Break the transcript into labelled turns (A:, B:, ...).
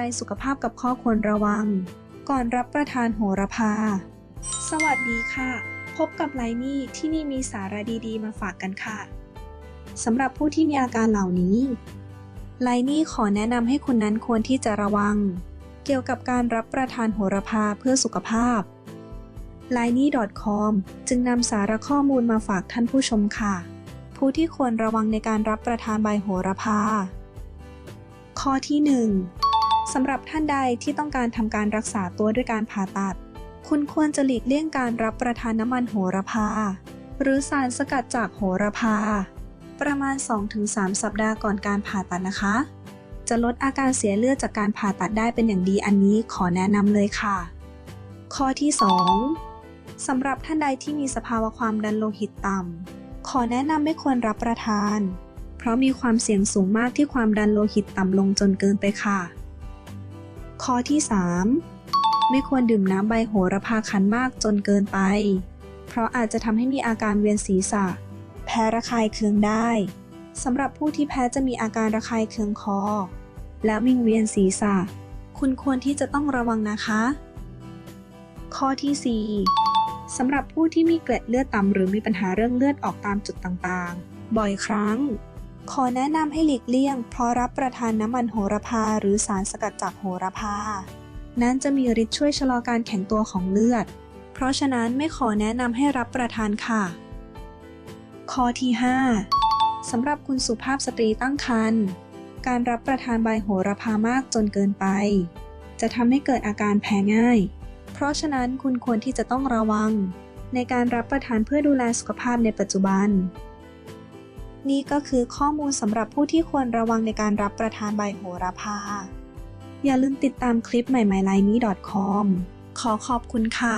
A: ใจสุขภาพกับข้อควรระวัง ก่อนรับประทานโหระพา สวัสดีค่ะ พบกับไลนี่ที่นี่มีสาระดีๆ มาฝากกันค่ะสำหรับผู้ที่มีอาการเหล่านี้ ไลนี่ขอแนะนำให้คุณนั้นควรที่จะระวัง เกี่ยวกับการรับประทานโหระพาเพื่อสุขภาพ l i n e c o m จึงนำสาระข้อมูลมาฝากท่านผู้ชมค่ะ ผู้ที่ควรระวังในการรับประทานใบโหระพา ข้อที่ 1 สำหรับท่านใดที่ต้องการทำการรักษาตัวด้วยการผ่าตัด คุณควรจะหลีกเลี่ยงการรับประทานน้ำมันโหระพา หรือสารสกัดจากโหระพา ประมาณ 2-3 สัปดาห์ก่อนการผ่าตัดนะคะ จะลดอาการเสียเลือดจากการผ่าตัดได้เป็นอย่างดีอันนี้ขอแนะนำเลยค่ะ ข้อที่ 2 สำหรับท่านใดที่มีสภาวะความดันโลหิตต่ำขอแนะนำไม่ควรรับประทาน เพราะมีความเสี่ยงสูงมากที่ความดันโลหิตต่ำลงจนเกินไปค่ะ ข้อที่ 3 ไม่ควรดื่มน้ำใบโหระพาคั้นมากจนเกินไป เพราะอาจจะทำให้มีอาการเวียนศีรษะ แพ้ระคายเคืองได้สำหรับผู้ที่แพ้จะมีอาการระคายเคืองคอ และวิงเวียนศีรษะ คุณควรที่จะต้องระวังนะคะ ข้อที่ 4 สำหรับผู้ที่มีเกล็ดเลือดต่ำหรือมีปัญหาเรื่องเลือดออกตามจุดต่างๆ บ่อยครั้ง ขอแนะนำให้หลีกเลี่ยง เพราะรับประทานน้ำมันโหระพา หรือสารสกัดจากโหระพา นั้นจะมีฤทธิ์ช่วยชะลอการแข็งตัวของเลือด เพราะฉะนั้นไม่ขอแนะนำให้รับประทานค่ะ ข้อที่ 5 สำหรับคุณสุภาพสตรีตั้งครรภ์การรับประทานใบโหระพามากจนเกินไป จะทำให้เกิดอาการแพ้ง่าย เพราะฉะนั้นคุณควรที่จะต้องระวัง ในการรับประทานเพื่อดูแลสุขภาพในปัจจุบัน นี่ก็คือข้อมูลสำหรับผู้ที่ควรระวังในการรับประทานใบโหระพา อย่าลืมติดตามคลิปใหม่ๆไลน์นี้ .com ขอขอบคุณค่ะ